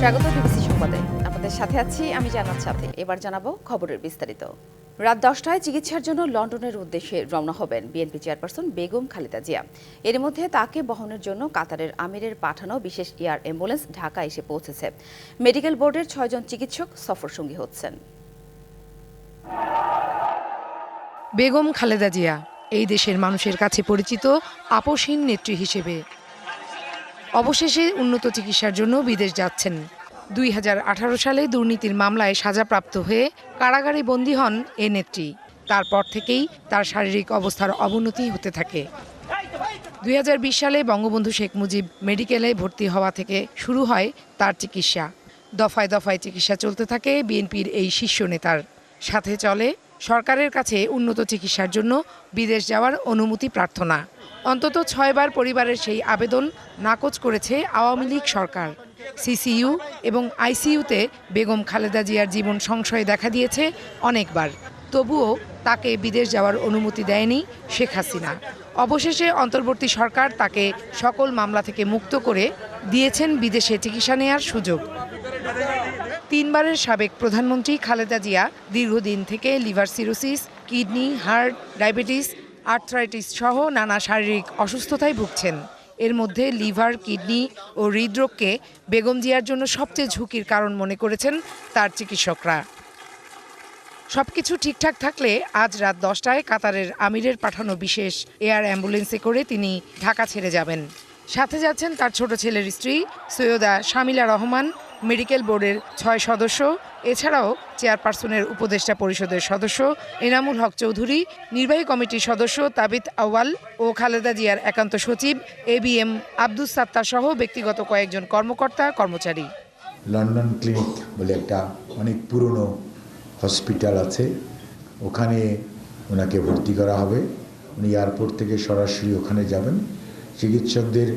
স্বাগত বিবিসি সংবাদে। আপনাদের সাথে আছি আমি জানাত সাথে। এবার জানাব খবরের বিস্তারিত। রাত দশটায় চিকিৎসার জন্য লন্ডনের উদ্দেশ্যে রওনা হবেন বিএনপি চেয়ারপারসন বেগম খালেদা জিয়া। এর মধ্যে তাকে বহনের জন্য কাতারের আমিরের পাঠানো বিশেষ এয়ার অ্যাম্বুলেন্স ঢাকা এসে পৌঁছেছে। মেডিকেল বোর্ডের ছয়জন চিকিৎসক সফরসঙ্গী হচ্ছেন। বেগম খালেদা জিয়া, এই দেশের মানুষের কাছে পরিচিত আপসহীন নেত্রী হিসেবে অবশেষে উন্নত চিকিৎসার জন্য বিদেশ যাচ্ছেন। দুই হাজার আঠারো সালে দুর্নীতির মামলায় সাজাপ্রাপ্ত হয়ে কারাগারে বন্দী হন এ নেত্রী। তারপর থেকেই তার শারীরিক অবস্থার অবনতি হতে থাকে। দুই হাজার বিশ সালে বঙ্গবন্ধু শেখ মুজিব মেডিকেলে ভর্তি হওয়া থেকে শুরু হয় তার চিকিৎসা। দফায় দফায় চিকিৎসা চলতে থাকে বিএনপির এই শীর্ষ নেতার। সাথে চলে সরকারের কাছে উন্নত চিকিৎসার জন্য বিদেশ যাওয়ার অনুমতি প্রার্থনা। অন্তত ছয়বার পরিবারের সেই আবেদন নাকচ করেছে আওয়ামী লীগ সরকার। সিসিইউ এবং আইসিইউতে বেগম খালেদা জিয়ার জীবন সংশয় দেখা দিয়েছে অনেকবার। তবুও তাকে বিদেশ যাওয়ার অনুমতি দেয়নি শেখ হাসিনা। অবশেষে অন্তর্বর্তী সরকার তাকে সকল মামলা থেকে মুক্ত করে দিয়েছেন বিদেশে চিকিৎসা নেয়ার সুযোগ। তিনবারের সাবেক প্রধানমন্ত্রী খালেদা জিয়া দীর্ঘদিন থেকে liver cirrhosis, kidney, heart, diabetes arthritis সহ নানা শারীরিক অসুস্থতায় ভুগছেন। এর মধ্যে লিভার, কিডনি ও হৃদরোগকে বেগম জিয়ার জন্য সবচেয়ে ঝুঁকির কারণ মনে করেছেন তার চিকিৎসকরা। সবকিছু ঠিকঠাক থাকলে আজ রাত দশটায় কাতারের আমিরের পাঠানো বিশেষ এয়ার অ্যাম্বুলেন্সে করে তিনি ঢাকা ছেড়ে যাবেন। সাথে যাচ্ছেন তার ছোট ছেলের স্ত্রী সৈয়দা শামিলা রহমান। মেডিকেল বোর্ডের ছয় সদস্য, এছাড়াও চেয়ারপারসনের উপদেষ্টা পরিষদের সদস্য এনামুল হক চৌধুরী, নির্বাহী কমিটির সদস্য তাবিত আওয়াল ও খালেদা জিয়ার একান্ত সচিব A B M Abdus Sattar সহ ব্যক্তিগত কয়েকজন কর্মকর্তা, কর্মচারী। লন্ডন ক্লিনিক বলে একটা অনেক পুরনো হসপিটাল আছে। ওখানে ওনাকে ভর্তি করা হবে। উনি এয়ারপোর্ট থেকে সরাসরি ওখানে যাবেন। চিকিৎসকদের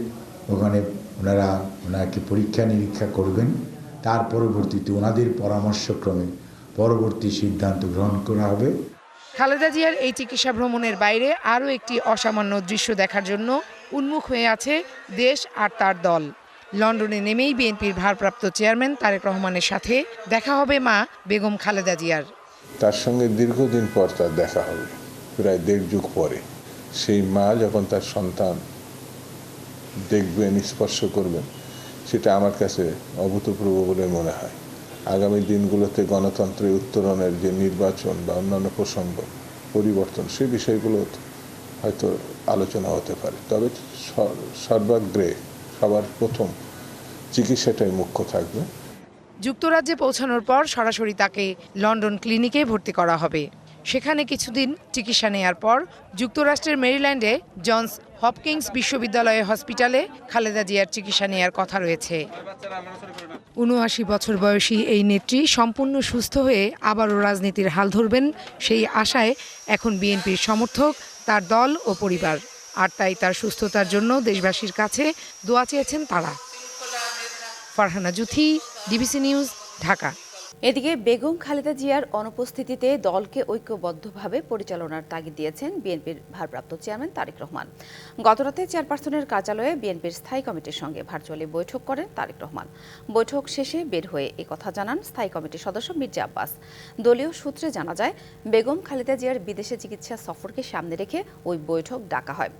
ওখানে ওনারা ওনাকে পরীক্ষা নিরীক্ষা করবেন। তার পরবর্তীতে ওনাদের পরামর্শক্রমে পরবর্তী সিদ্ধান্ত গ্রহণ করা হবে। খালেদা জিয়ার এই চিকিৎসা ভ্রমণের বাইরে আরও একটি অসামান্য দৃশ্য দেখার জন্য উন্মুখ হয়ে আছে দেশ আর তার দল। লন্ডনে নেমেই বিএনপির ভারপ্রাপ্ত চেয়ারম্যান তারেক রহমানের সাথে দেখা হবে মা বেগম খালেদা জিয়ার। তার সঙ্গে দীর্ঘদিন পর তার দেখা হবে প্রায় দেড় যুগ পরে। সেই মা যখন তার সন্তান দেখবেন স্পর্শ করবেন সেটা আমার কাছে অভূতপূর্ব বলে মনে হয়। আগামী দিনগুলোতে গণতন্ত্রের উত্তরণের যে নির্বাচন বা অন্যান্য প্রসঙ্গ, পরিবর্তন সেই বিষয়গুলো হয়তো আলোচনা হতে পারে। তবে সর্বাগ্রে সবার প্রথম চিকিৎসাটাই মুখ্য থাকবে। যুক্তরাজ্যে পৌঁছানোর পর সরাসরি তাকে লন্ডন ক্লিনিকে ভর্তি করা হবে। সেখানে কিছুদিন চিকিৎসা নেয়ার পর যুক্তরাষ্ট্রের মেরিল্যান্ডে জনস হপকিংস বিশ্ববিদ্যালয় হসপিটালে খালেদা জিয়ার চিকিৎসা নেয়ার কথা রয়েছে। উনআশি বছর বয়সী এই নেত্রী সম্পূর্ণ সুস্থ হয়ে আবারও রাজনীতির হাল ধরবেন সেই আশায় এখন বিএনপির সমর্থক, তার দল ও পরিবার। আর তাই তার সুস্থতার জন্য দেশবাসীর কাছে দোয়া চেয়েছেন তারা। Farhana Juthi, DBC news, Dhaka. এদিকে বেগম খালেদা জিয়ার অনুপস্থিতিতে দলকে ঐক্যবদ্ধভাবে পরিচালনার তাগিদ দিয়েছেন বিএনপির ভারপ্রাপ্ত চেয়ারম্যান তারেক রহমান। গতরাতে চেয়ারপারসনের কার্যালয়ে বিএনপির স্থায়ী কমিটির সঙ্গে ভার্চুয়ালি বৈঠক করেন তারেক রহমান। বৈঠক শেষে বের হয়ে কথা জানান স্থায়ী কমিটির সদস্য মির্জা আব্বাস। দলীয় সূত্রে জানা যায়, বেগম খালেদা জিয়ার বিদেশে চিকিৎসা সফরকে সামনে রেখে ওই বৈঠক ডাকা হয়।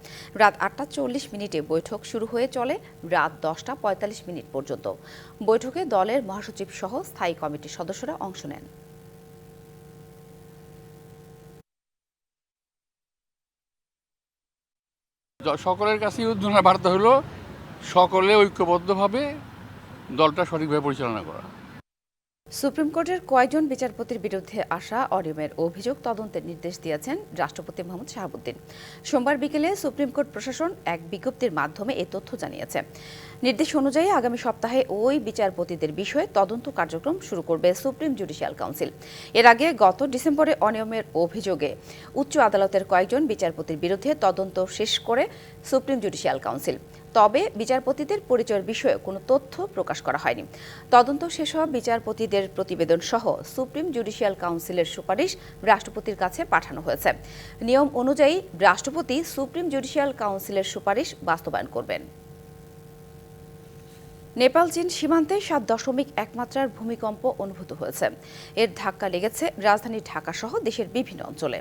রাত আটটা চল্লিশ মিনিটে বৈঠক শুরু হয়ে চলে রাত দশটা পঁয়তাল্লিশ মিনিট পর্যন্ত। বৈঠকে দলের মহাসচিব সহ স্থায়ী কমিটির সদস্যরা অংশ নেন। সকলের কাছেই উদ্বোধনের বার্তা হলো সকলে ঐক্যবদ্ধভাবে দলটা সঠিকভাবে পরিচালনা করা। সুপ্রিম কোর্টের কয়জন বিচারপতির বিরুদ্ধে আসা অনিয়মের অভিযোগ তদন্তের নির্দেশ দিয়েছেন রাষ্ট্রপতি মোহাম্মদ শাহাবুদ্দিন। সোমবার বিকেলে সুপ্রিম কোর্ট প্রশাসন এক বিজ্ঞপ্তির মাধ্যমে এ তথ্য জানিয়েছে। নির্দেশ অনুযায়ী আগামী সপ্তাহে ওই বিচারপতিদের বিষয়ে তদন্ত কার্যক্রম শুরু করবে সুপ্রিম জুডিশিয়াল কাউন্সিল। এর আগে গত ডিসেম্বরে অনিয়মের অভিযোগে উচ্চ আদালতের কয়েকজন বিচারপতির বিরুদ্ধে তদন্ত শেষ করে সুপ্রিম জুডিশিয়াল কাউন্সিল। তবে বিচারপতিদের পরিচয়ের বিষয়ে কোনো তথ্য প্রকাশ করা হয়নি। তদন্ত শেষ হওয়া বিচারপতিদের প্রতিবেদন সহ সুপ্রিম জুডিশিয়াল কাউন্সিলের সুপারিশ রাষ্ট্রপতির কাছে পাঠানো হয়েছে। নিয়ম অনুযায়ী রাষ্ট্রপতি সুপ্রিম জুডিশিয়াল কাউন্সিলের সুপারিশ বাস্তবায়ন করবেন। নেপাল, চীন সীমান্তে সাত দশমিক এক মাত্রার ভূমিকম্প অনুভূত হয়েছে। এর ধাক্কা লেগেছে রাজধানী ঢাকা সহ দেশের বিভিন্ন অঞ্চলে।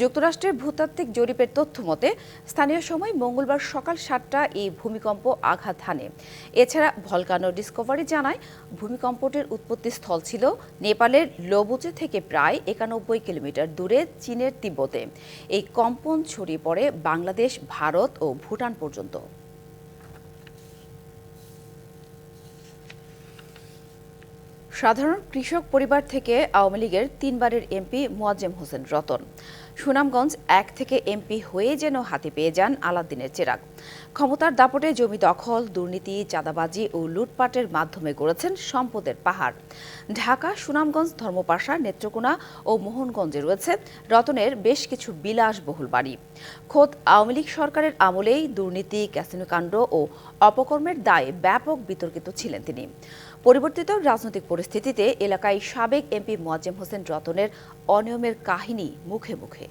যুক্তরাষ্ট্রের ভূতাত্ত্বিক জরিপের তথ্য মতে, স্থানীয় সময় মঙ্গলবার সকাল সাতটা এই ভূমিকম্প আঘাত হানে। এছাড়া ভলকানো ডিসকভারি জানায়, ভূমিকম্পটির উৎপত্তি স্থল ছিল নেপালের লোবুচে থেকে প্রায় একানব্বই কিলোমিটার দূরে চীনের তিব্বতে। এই কম্পন ছড়িয়ে পড়ে বাংলাদেশ, ভারত ও ভুটান পর্যন্ত। সাধারণ কৃষক পরিবার থেকে আওয়ামী লীগের তিনবারের এমপি মোয়াজ্জেম হোসেন রতন। সুনামগঞ্জ এক থেকে এমপি হয়ে যেন হাতে পেয়ে যান আলাদ্দিনের চেরাগ। ক্ষমতার দাপটে জমি দখল, দুর্নীতি, চাঁদাবাজি ও লুটপাটের মাধ্যমে গড়েছেন সম্পদের পাহাড়। ঢাকা, সুনামগঞ্জ ধর্মপাশা, নেত্রকোনা ও মোহনগঞ্জে রয়েছে রতনের বেশ কিছু বিলাসবহুল বাড়ি। খোদ আওয়ামী লীগ সরকারের আমলেই দুর্নীতি, ক্যাসিনোকাণ্ড ও অপকর্মের দায়ে ব্যাপক বিতর্কিত ছিলেন তিনি। পরিবর্তিত রাজনৈতিক পরিস্থিতিতে এলাকায় সাবেক এমপি মোয়াজ্জেম হোসেন রতনের অনিয়মের কাহিনী মুখে মুখে।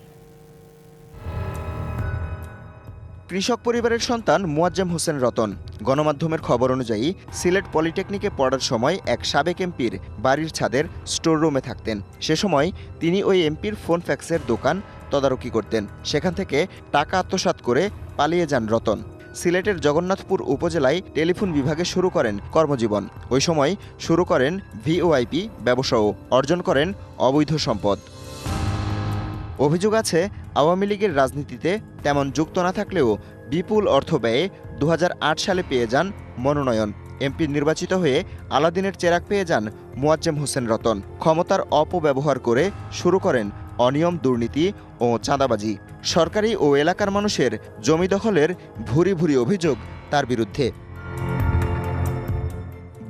কৃষক পরিবারের সন্তান মোয়াজ্জেম হোসেন রতন। গণমাধ্যমের খবর অনুযায়ী, সিলেট পলিটেকনিকে পড়ার সময় এক সাবেক এমপির বাড়ির ছাদের স্টোর রুমে থাকতেন। সে সময় তিনি ওই এমপির ফোন ফ্যাক্সের দোকান তদারকি করতেন। সেখান থেকে টাকা আত্মসাৎ করে পালিয়ে যান রতন। সিলেটের জগন্নাথপুর উপজেলায় টেলিফোন বিভাগে শুরু করেন কর্মজীবন। ওই সময় শুরু করেন ভিওআইপি ব্যবসাও, অর্জন করেন অবৈধ সম্পদ। অভিযোগ আছে, আওয়ামী লীগের রাজনীতিতে তেমন যুক্ত না থাকলেও বিপুল অর্থ ব্যয়ে দু হাজার আট সালে পেয়ে যান মনোনয়ন। এমপি নির্বাচিত হয়ে আলাদিনের চেরাক পেয়ে যান মোয়াজ্জেম হোসেন রতন। ক্ষমতার অপব্যবহার করে শুরু করেন অনিয়ম, দুর্নীতি ও চাঁদাবাজি। সরকারি ও এলাকার মানুষের জমি দখলের ভুরি ভুরি অভিযোগ তার বিরুদ্ধে।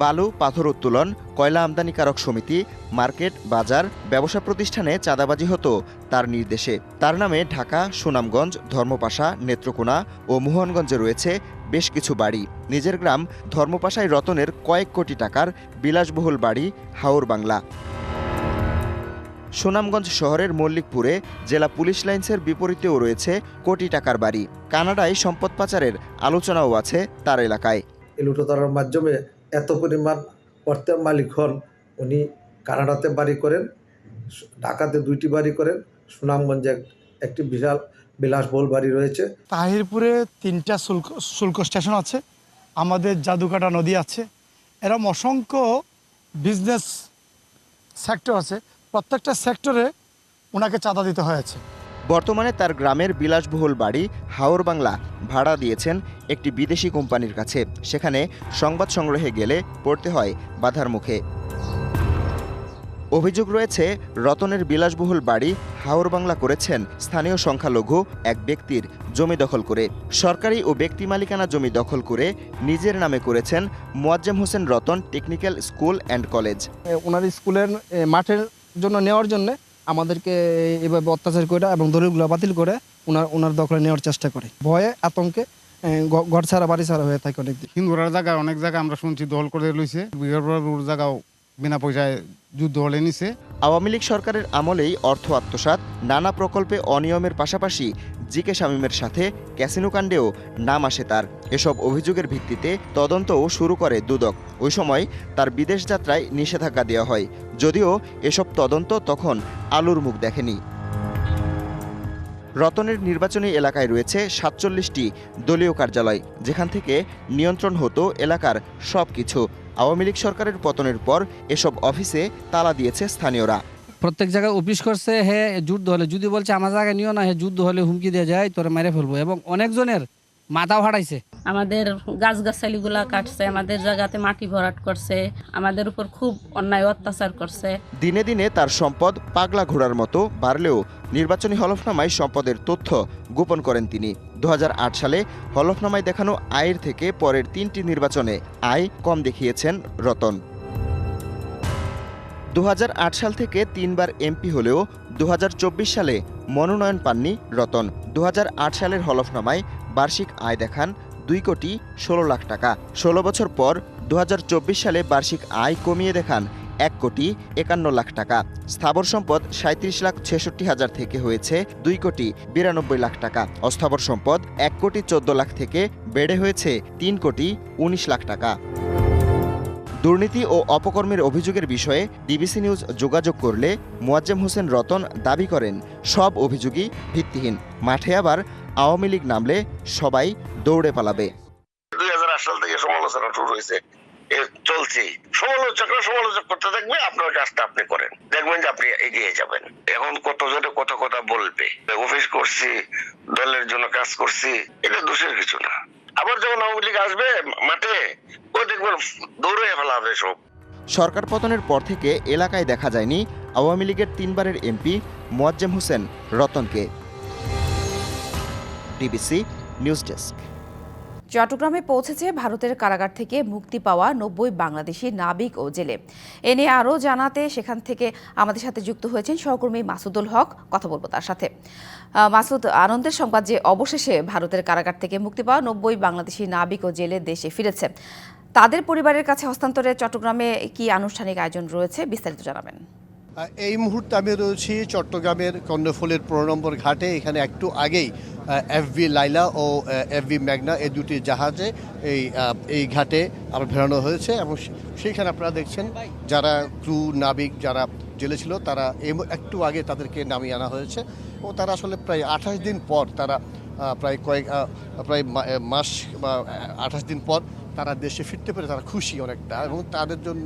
বালু, পাথর উত্তোলন, কয়লা আমদানিকারক সমিতি, মার্কেট, বাজার, ব্যবসা প্রতিষ্ঠানে চাঁদাবাজি হতো তার নির্দেশে। তার নামে ঢাকা, সুনামগঞ্জ, ধর্মপাশা, নেত্রকোনা ও মোহনগঞ্জে রয়েছে বেশ কিছু বাড়ি। নিজের গ্রাম ধর্মপাশায় রতনের কয়েক কোটি টাকার বিলাসবহুল বাড়ি হাওর বাংলা। সুনামগঞ্জ শহরের মল্লিকপুরে জেলা পুলিশ লাইন্সের বিপরীতেও রয়েছে কোটি টাকার বাড়ি। কানাডায় সম্পদ পাচারের আলোচনাও আছে তার এলাকায়। এই লুটোতারার মাধ্যমে এত পরিমাণ অর্থের মালিক হন। উনি কানাডাতে বাড়ি করেন ঢাকাতে দুইটি বাড়ি করেন সুনামগঞ্জে একটি বিশাল বিলাসবহুল বাড়ি রয়েছে। তাহিরপুরে তিনটা শুল্ক শুল্ক স্টেশন আছে আমাদের জাদুকাটা নদী আছে। এরম অসংখ্য বিজনেস সেক্টর আছে। প্রত্যেকটা সেক্টরে ওনাকে চাঁদা দিতে হয়েছে। বর্তমানে তার গ্রামের বিলাসবহুল বাড়ি হাওর বাংলা ভাড়া দিয়েছেন একটি বিদেশি কোম্পানির কাছে। সেখানে সংবাদ সংগ্রহে গেলে পড়তে হয় বাধার মুখে। অভিযোগ রয়েছে রতনের বিলাসবহুল বাড়ি হাওর বাংলা করেছেন স্থানীয় সংখ্যালঘু এক ব্যক্তির জমি দখল করে। সরকারি ও ব্যক্তি মালিকানা জমি দখল করে নিজের নামে করেছেন Moazzem Hossain Ratan technical school and college. ওনার স্কুলের মাঠের জন্য নেওয়ার জন্য আমাদেরকে এভাবে অত্যাচার করে এবং দলিলগুলো বাতিল করে ওনার ওনার দখলে নেওয়ার চেষ্টা করে। ভয়ে আতঙ্কে ঘর ছাড়া বাড়ি ছাড়া হয়ে থাকে অনেকদিন। হিন্দুরার জায়গায় অনেক জায়গায় আমরা শুনছি দল করে লইছে। জায়গাও বিনা পয়সায় যুদ্ধ হলে নিছে। আওয়ামী লীগ সরকারের আমলেই অর্থ আত্মসাত নানা প্রকল্পে অনিয়মের পাশাপাশি জিকে শামীমের সাথে ক্যাসিনো কাণ্ডেও নাম আসে তার। এসব অভিযোগের ভিত্তিতে তদন্তও শুরু করে দুদক। ওই সময় তার বিদেশ যাত্রায় নিষেধাজ্ঞা দেওয়া হয়। যদিও এসব তদন্ত তখন আলুর মুখ দেখেনি। রতনের নির্বাচনী এলাকায় রয়েছে সাতচল্লিশটি দলীয় কার্যালয়। যেখান থেকে নিয়ন্ত্রণ হতো এলাকার সব কিছু আওয়ামী লীগ সরকারের পতনের পর এসব অফিসে তালা দিয়েছে স্থানীয়রা। প্রত্যেক জায়গায় অফিস করছে হে যুদ্ধ হলে যদি বলছে আমার জায়গায় নিও না হে যুদ্ধ হলে হুমকি দিয়ে যায় তোরে মেরে ফেলব। এবং অনেকজনের মাথা ফাটাইছে আমাদের গাছগাছালিগুলা কাটছে আমাদের জায়গাতে মাটি ভরাট করছে আমাদের উপর খুব অন্যায় অত্যাচার করছে। দিনে দিনে তার সম্পদ পাগলা ঘোড়ার মতো বাড়লেও নির্বাচনী হলফনামায় সম্পদের তথ্য গোপন করেন তিনি। দু হাজার আট সালে হলফনামায় দেখানো আয়ের থেকে পরের তিনটি নির্বাচনে আয় কম দেখিয়েছেন রতন। দু হাজার আট সাল থেকে তিনবার এমপি হলেও দু হাজার চব্বিশ সালে মনোনয়ন পাননি রতন। দু হাজার আট সালের হলফনামায় বার্ষিক আয় দেখান দুই কোটি ষোলো লাখ টাকা। ষোলো বছর পর দু হাজার চব্বিশ সালে বার্ষিক আয় কমিয়ে দেখান এক কোটি একান্ন লাখ টাকা। স্থাবর সম্পদ সাঁত্রিশ লাখ ছেষট্টি হাজার থেকে হয়েছে দুই কোটি বিরানব্বই লাখ টাকা। অস্থাবর সম্পদ এক কোটি চোদ্দ লাখ থেকে বেড়ে হয়েছে তিন কোটি উনিশ লাখ টাকা। দুর্নীতি ও অপকর্মের অভিযোগের বিষয়ে ডিবিসি নিউজ যোগাযোগ করলে মোয়াজ্জেম হোসেন রতন দাবি করেন, সব অভিযোগই ভিত্তিহীন। মাঠে আবার আওয়ামী লীগ নামলে সবাই দৌড়ে পালাবে। এ সমালোচকরা সমালোচক করতে আপনার কাজটা আপনি করেন। দেখবেন যে আপনি এগিয়ে যাবেন। এখন কতজনে কত কথা বলবে। অফিস করছি, দলের জন্য কাজ করছি, এটা দোষের কিছু না। আবার যখন আওয়ামী লীগ আসবে, মাঠে, ও দেখবেন দৌড়ে ফেলা হবে সব। সরকার পতনের পর থেকে এলাকায় দেখা যায়নি আওয়ামী লীগের তিনবারের MP Moazzem Hossain রতনকে। DBC news desk. চট্টগ্রামে পৌঁছেছে ভারতের কারাগার থেকে মুক্তি পাওয়া নব্বই বাংলাদেশি নাবিক ও জেলে। এ নিয়ে আরও জানাতে সেখান থেকে আমাদের সাথে যুক্ত হয়েছেন সহকর্মী মাসুদুল হক। কথা বলব তার সাথে। মাসুদ, আনন্দের সংবাদ যে অবশেষে ভারতের কারাগার থেকে মুক্তি পাওয়া নব্বই বাংলাদেশি নাবিক ও জেলে দেশে ফিরেছে। তাদের পরিবারের কাছে হস্তান্তরে চট্টগ্রামে কি আনুষ্ঠানিক আয়োজন রয়েছে বিস্তারিত জানাবেন। এই মুহূর্তে আমি রয়েছি চট্টগ্রামের কর্ণফুলের পনেরো নম্বর ঘাটে। এখানে একটু আগেই এফ এফভি লাইলা ও এফ এফভি ম্যাগনা এই দুটি জাহাজে এই এই ঘাটে আবার ভেড়ানো হয়েছে এবং সেইখানে আপনারা দেখছেন যারা ক্রু, নাবিক যারা জেলে ছিল, তারা এই একটু আগে তাদেরকে নামিয়ে আনা হয়েছে ও তারা আসলে প্রায় আঠাশ দিন পর তারা প্রায় কয়েক প্রায় মাস বা আঠাশ দিন পর তারা দেশে ফিরতে পেরে তারা খুশি অনেকটা এবং তাদের জন্য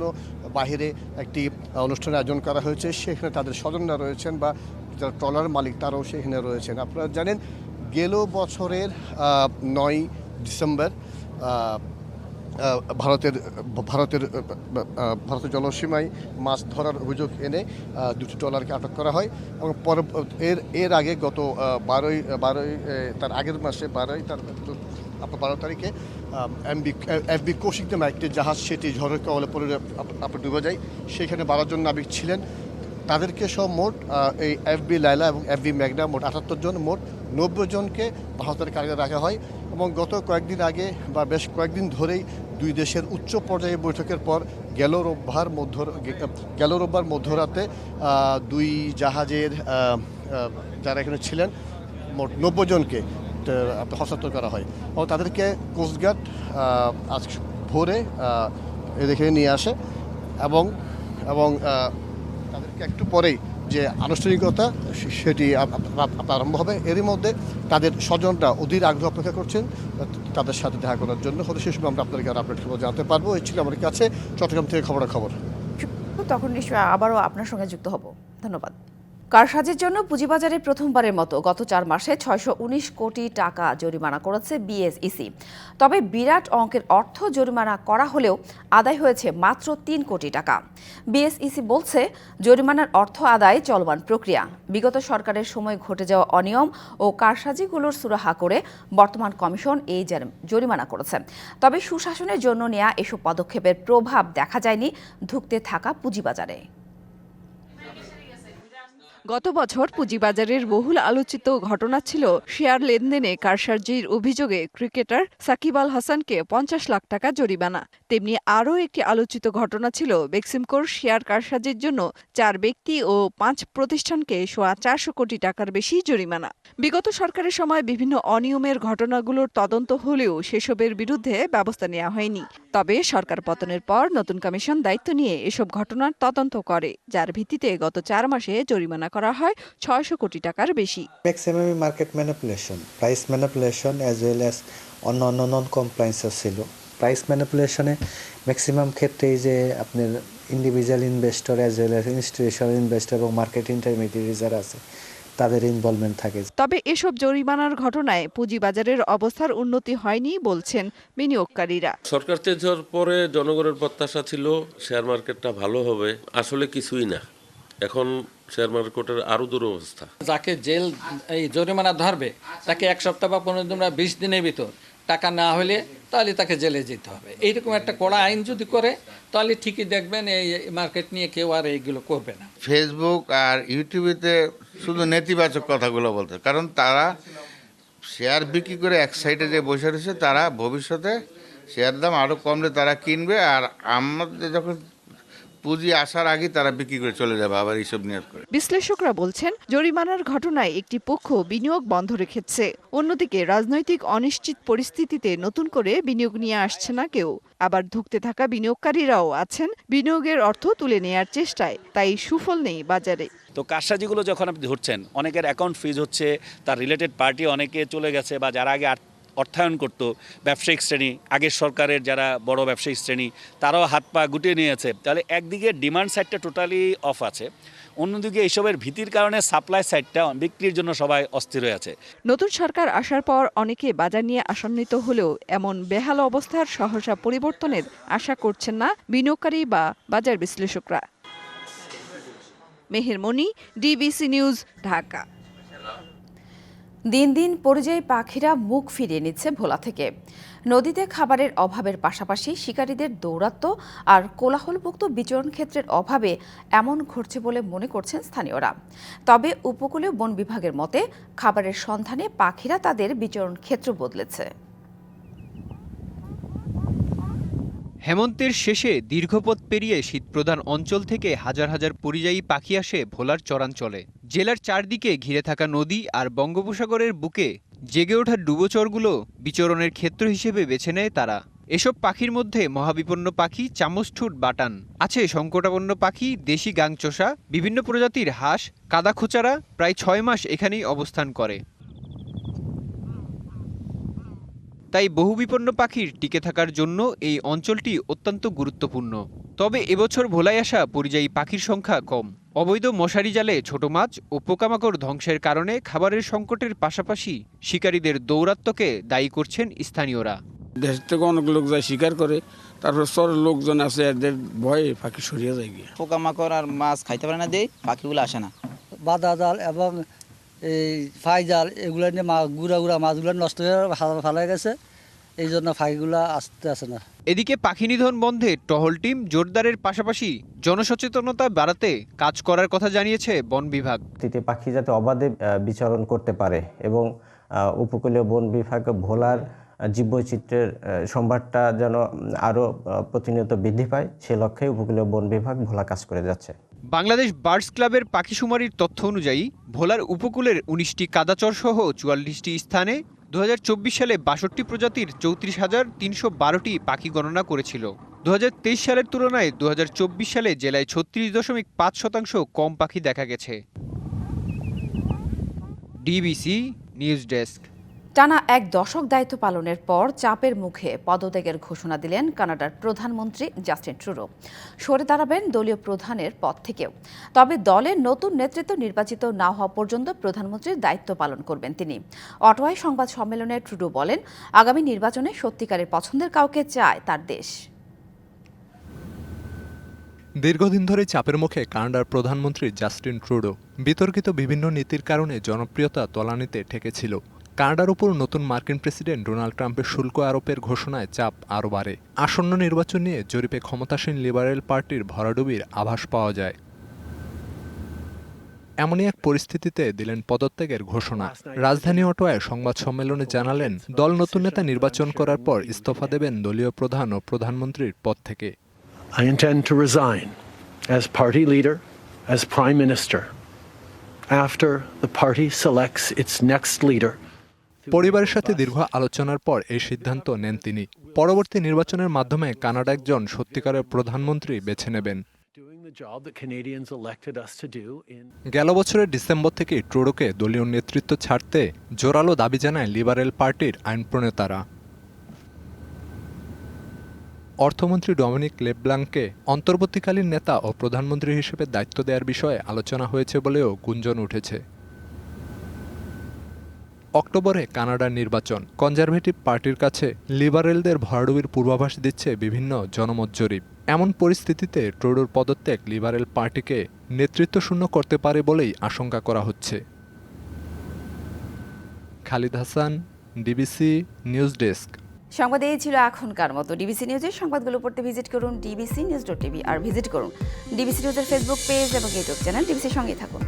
বাইরে একটি অনুষ্ঠানের আয়োজন করা হয়েছে। সেখানে তাদের স্বজনরা রয়েছেন বা যারা ট্রলার মালিক তারাও সেখানে রয়েছেন। আপনারা জানেন, গেল বছরের নয় ডিসেম্বর ভারতের ভারতের ভারতের জলসীমায় মাছ ধরার অভিযোগ এনে দুটি ট্রলারকে আটক করা হয় এবং পর এর এর আগে গত বারোই বারোই তার আগের মাসে বারোই তার আপনার বারো তারিখে এমবি এফবি কৌশিক নামে একটি জাহাজ সেটি ঝড়ের কবলে পড়ে আপনার ডুবে যায়। সেখানে বারো জন নাবিক ছিলেন। তাদেরকে সব মোট এই এফবি লাইলা এবং এফবি ম্যাগনা মোট আটাত্তর জন, মোট নব্বই জনকে ভারতের কারাগারে রাখা হয় এবং গত কয়েকদিন আগে বা বেশ কয়েকদিন ধরেই দুই দেশের উচ্চ পর্যায়ে বৈঠকের পর গেল রোববার মধ্য গেল রোববার মধ্যরাতে দুই জাহাজের যারা এখানে ছিলেন, মোট নব্বই জনকে হস্তান্তর করা হয়। এবং তাদেরকে কোস্টগার্ড আহ, আজ ভোরে এদিকে নিয়ে আসে এবং এবং তাদেরকে একটু পরেই যে আনুষ্ঠানিকতা সেটি আরম্ভ হবে। এরই মধ্যে তাদের স্বজনরা অধীর আগ্রহ অপেক্ষা করছেন তাদের সাথে দেখা করার জন্য। সে সময় আমরা আপনাদেরকে আর আপডেট খবর জানতে পারব। এই ছিল আমার কাছে চট্টগ্রাম থেকে খবরের খবর তখন নিশ্চয়ই আবারও আপনার সঙ্গে যুক্ত হব। ধন্যবাদ। কারসাজির জন্য পুঁজিবাজারে প্রথমবারের মতো গত চার মাসে ছয়শো উনিশ কোটি টাকা জরিমানা করেছে বিএসইসি। তবে বিরাট অঙ্কের অর্থ জরিমানা করা হলেও আদায় হয়েছে মাত্র তিন কোটি টাকা। বিএসইসি বলছে, জরিমানার অর্থ আদায় চলমান প্রক্রিয়া। বিগত সরকারের সময় ঘটে যাওয়া অনিয়ম ও কারসাজিগুলোর সুরাহা করে বর্তমান কমিশন এই জরিমানা করেছে। তবে সুশাসনের জন্য নেওয়া এসব পদক্ষেপের প্রভাব দেখা যায়নি ধুঁকতে থাকা পুঁজিবাজারে। গত বছর পুঁজিবাজারের বহুল আলোচিত ঘটনা ছিল শেয়ার লেনদেনে কারসাজির অভিযোগে ক্রিকেটার সাকিব আল হাসানকে পঞ্চাশ লাখ টাকা জরিমানা। তেমনি আরও একটি আলোচিত ঘটনা ছিল বেক্সিমকোর শেয়ার কারসাজির জন্য চার ব্যক্তি ও পাঁচ প্রতিষ্ঠানকে সোয়া চারশো কোটি টাকার বেশি জরিমানা। বিগত সরকারের সময় বিভিন্ন অনিয়মের ঘটনাগুলোর তদন্ত হলেও সেসবের বিরুদ্ধে ব্যবস্থা নেওয়া হয়নি। তবে সরকার পতনের পর নতুন কমিশন দায়িত্ব নিয়ে এসব ঘটনার তদন্ত করে, যার ভিত্তিতে গত চার মাসে জরিমানা করা হয় ছয়শো কোটি টাকার বেশি। Maximum market manipulation, price manipulation as well as অন্য অন্য নন কমপ্লায়েন্সও ছিল। প্রাইস ম্যানিপুলেশনে ম্যাক্সিমাম ক্ষেত্রেই যে আপনার individual investor as well as institutional investor এবং মার্কেট ইন্টারমিডিয়েট যারা আছে তাদের ইনভলভমেন্ট থাকে। তবে এসব জরিমানার ঘটনায় পুঁজিবাজারের অবস্থার উন্নতি হয়নি বলছেন বিনিয়োগকারীরা। সরকার চেঞ্জ হওয়ার পরে জনগণের প্রত্যাশা ছিল শেয়ার মার্কেটটা ভালো হবে। আসলে কিছুই না। এখন শেয়ার মার্কেটের আরও দুরবস্থা। যাকে জেল এই জরিমানা ধরবে তাকে এক সপ্তাহ বা পনেরো দিন বা বিশ দিনের ভিতর টাকা না হলে তাহলে তাকে জেলে যেতে হবে। এইরকম একটা কড়া আইন যদি করে তাহলে ঠিকই দেখবেন এই মার্কেট নিয়ে কেউ আর এইগুলো করবে না। ফেসবুক আর ইউটিউবেতে শুধু নেতিবাচক কথাগুলো বলতে কারণ তারা শেয়ার বিক্রি করে এক সাইডে যে বসে রয়েছে তারা ভবিষ্যতে শেয়ার দাম আরও কমলে তারা কিনবে আর আমাদের যখন পুঁজি আসার আগে তারা বিক্রি করে চলে যাবে আবার এইসব নিয়োগ করে। বিশ্লেষকরা বলছেন জরিমানার ঘটনায় একটি পক্ষ বিনিয়োগ বন্ধ রেখেছে। অন্যদিকে রাজনৈতিক অনিশ্চিত পরিস্থিতিতে নতুন করে বিনিয়োগ নিয়ে আসছে না কেউ। আবার ধুঁকতে থাকা বিনিয়োগকারীরাও আছেন বিনিয়োগের অর্থ তুলে নেয়ার চেষ্টায়। তাই সুফল নেই বাজারে। তো কারসাজিগুলো যখন আপনি ধরছেন অনেকের অ্যাকাউন্ট ফ্রিজ হচ্ছে তার রিলেটেড পার্টি অনেকে চলে গেছে বা যারা আগে অর্থায়ন করতো ব্যবসায়িক শ্রেণি, আগের সরকারের যারা বড় ব্যবসায়িক শ্রেণি, তারাও হাত পা গুটিয়ে নিয়েছে। তাহলে একদিকে ডিমান্ড সাইডটা টোটালি অফ আছে, অন্যদিকে এইসবের ভীতির কারণে সাপ্লাই সাইডটা বিক্রির জন্য সবাই অস্থির হয়ে আছে। নতুন সরকার আসার পর অনেকে বাজার নিয়ে আশান্বিত হলেও এমন বেহাল অবস্থার সহসা পরিবর্তনের আশা করছেন না বিনিয়োগকারী বা বাজার বিশ্লেষকরা। Meher Mehermoni DBC news Dhaka. দিন দিন পরিযায়ী পাখিরা মুখ ফিরিয়ে নিচ্ছে ভোলা থেকে। নদীতে খাবারের অভাবের পাশাপাশি শিকারীদের দৌরাত্ম আর কোলাহলমুক্ত বিচরণ ক্ষেত্রের অভাবে এমন ঘটছে বলে মনে করছেন স্থানীয়রা। তবে উপকূলীয় বন বিভাগের মতে, খাবারের সন্ধানে পাখিরা তাদের বিচরণ ক্ষেত্র বদলেছে। হেমন্তের শেষে দীর্ঘপথ পেরিয়ে শীতপ্রধান অঞ্চল থেকে হাজার হাজার পরিযায়ী পাখি আসে ভোলার চরাঞ্চলে। জেলার চারদিকে ঘিরে থাকা নদী আর বঙ্গোপসাগরের বুকে জেগে ওঠা ডুবোচরগুলো বিচরণের ক্ষেত্র হিসেবে বেছে নেয় তারা। এসব পাখির মধ্যে মহাবিপন্ন পাখি চামচঠুট বাটান। আছে সংকটাপন্ন পাখি, দেশি গাংচোষা, বিভিন্ন প্রজাতির হাঁস, কাদাখোচারা, প্রায় ছয় মাস এখানেই অবস্থান করে। তাই বহুবিপন্ন পাখির টিকে থাকার জন্য এই অঞ্চলটি অত্যন্ত গুরুত্বপূর্ণ। তবে এবছর ভোলায় আসা পরিযায়ী পাখির সংখ্যা কম। অবৈধ মশারি জালে ছোট মাছ ও পোকামাকড় ধ্বংসের কারণে খাবারের সংকটের পাশাপাশি শিকারীদের দৌরাত্ম্যকে দায়ী করছেন স্থানীয়রা। দেশ থেকে অনেক লোক যায় শিকার করে তারপর শহরের লোকজন আছে এদের ভয়ে পাখি সরিয়ে যায় গিয়ে। পোকামাকড় আর মাছ খাইতে পারে না দেই পাখিগুলো আসে না। বাদা জাল এবং এই ফাই জাল এগুলো নিয়ে মা গুড়া গুড়া মাছগুলো নষ্ট হয়ে ভালো গেছে। এই জন্য ফাইগুলা আসতে আসে না। এদিকে পাখি নিধন বন্ধে টহল টিম জোরদারের পাশাপাশি জনসচেতনতা বাড়াতে কাজ করার কথা জানিয়েছে বন বিভাগ। তিতে পাখি যাতে অবাধে বিচরণ করতে পারে এবং উপকূলীয় বন বিভাগ ভোলার জীববৈচিত্র্যের সম্ভারটা যেন আরও প্রতিনিয়ত বৃদ্ধি পায় সে লক্ষ্যে উপকূলীয় বন বিভাগ ভোলা কাজ করে যাচ্ছে। বাংলাদেশ বার্ডস ক্লাবের পাখিশুমারির তথ্য অনুযায়ী, ভোলার উপকূলের উনিশটি কাদাচর সহ চুয়াল্লিশটি স্থানে দু হাজার চব্বিশ সালে বাষট্টি প্রজাতির চৌত্রিশ হাজার তিনশো বারোটি পাখি গণনা করেছিল। দু হাজার তেইশ সালের তুলনায় দু হাজার চব্বিশ সালে জেলায় ছত্রিশ দশমিক পাঁচ শতাংশ কম পাখি দেখা গেছে। DBC news desk. টানা এক দশক দায়িত্ব পালনের পর চাপের মুখে পদত্যাগের ঘোষণা দিলেন কানাডার প্রধানমন্ত্রী জাস্টিন ট্রুডো। সরে দাঁড়াবেন দলীয় প্রধানের পদ থেকেও। তবে দলের নতুন নেতৃত্ব নির্বাচিত না হওয়া পর্যন্ত প্রধানমন্ত্রীর দায়িত্ব পালন করবেন তিনি। অটোয়ায় সংবাদ সম্মেলনে ট্রুডো বলেন, আগামী নির্বাচনে সত্যিকারের পছন্দের কাউকে চায় তার দেশ। দীর্ঘদিন ধরে চাপের মুখে কানাডার প্রধানমন্ত্রী জাস্টিন ট্রুডো। বিতর্কিত বিভিন্ন নীতির কারণে জনপ্রিয়তা তলানিতে ঠেকেছিল। কানাডার উপর নতুন মার্কিন প্রেসিডেন্ট ডোনাল্ড ট্রাম্পের শুল্ক আরোপের ঘোষণায় চাপ আরও বাড়ে। আসন্ন নির্বাচন নিয়ে জরিপে ক্ষমতাসীন লিবারেল পার্টির ভরাডুবির আভাস পাওয়া যায়। এমনই এক পরিস্থিতিতে দিলেন পদত্যাগের ঘোষণা। রাজধানী অটোয়ায় সংবাদ সম্মেলনে জানালেন দল নতুন নেতা নির্বাচন করার পর ইস্তফা দেবেন দলীয় প্রধান ও প্রধানমন্ত্রীর পদ থেকে। I intend to resign as party leader, as prime minister, after the party selects its next leader. পরিবারের সাথে দীর্ঘ আলোচনার পর এই সিদ্ধান্ত নেন তিনি। পরবর্তী নির্বাচনের মাধ্যমে কানাডা একজন সত্যিকারের প্রধানমন্ত্রী বেছে নেবেন। গেল বছরের ডিসেম্বর থেকে ট্রুডোকে দলীয় নেতৃত্ব ছাড়তে জোরালো দাবি জানায় লিবারেল পার্টির আইন প্রণেতারা অর্থমন্ত্রী ডমিনিক লেবলাংকে অন্তর্বর্তীকালীন নেতা ও প্রধানমন্ত্রী হিসেবে দায়িত্ব দেওয়ার বিষয়ে আলোচনা হয়েছে বলেও গুঞ্জন উঠেছে। অক্টোবরে কানাডার নির্বাচন। কনজারভেটিভ পার্টির কাছে লিবারেলদের ভরাডুবির পূর্বাভাস দিচ্ছে বিভিন্ন জনমত জরিপ। এমন পরিস্থিতিতে ট্রুডোর পদত্যাগ লিবারেল পার্টিকে নেতৃত্বশূন্য করতে পারে বলেই আশঙ্কা করা হচ্ছে। Khalid Hasan, DBC news desk. সংবাদ এই ছিল এখনকার মতো। ডিবিসি নিউজের সংবাদগুলো পড়তে ভিজিট করুন ডিবিসি নিউজ ডট টিভি আর ভিজিট করুন ডিবিসি নিউজের ফেসবুক পেজ এবং ইউটিউব চ্যানেল। ডিবিসির সঙ্গেই থাকুন।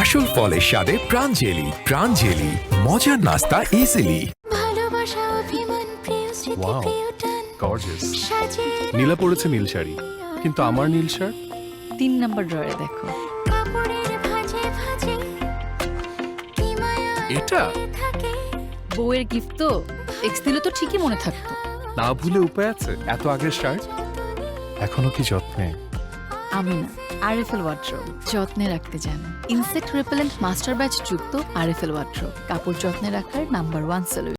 আসল ফলের স্বাদে প্রাণ জেলি প্রাণ জেলি মজার নাস্তা ইজিলি ভালোবাসা অভিমান প্রিয় স্মৃতি প্রিয় টান। গর্জিয়াস নীলা পড়েছে নীল শাড়ি কিন্তু আমার নীল শার্ট? তিন নম্বর ড্রয়ে দেখো। কাপড়ের ভাঁজে ভাঁজে কি মায়া এটা? বউয়ের গিফট তো? এক্স দিলে তো ঠিকই মনে থাকতো। না ভুলে উপায় আছে? এত আগের শার্ট? এখনও কি যত্নে? আমি না, আরএফএল ওয়ার্ড্রোব যত্নে রাখতে যান ইনসেক্ট রিপেলেন্ট মাস্টার ব্যাচ যুক্ত আরএফএল ওয়াট্রো কাপড় যত্নে রাখার নাম্বার ওয়ান সলিউশন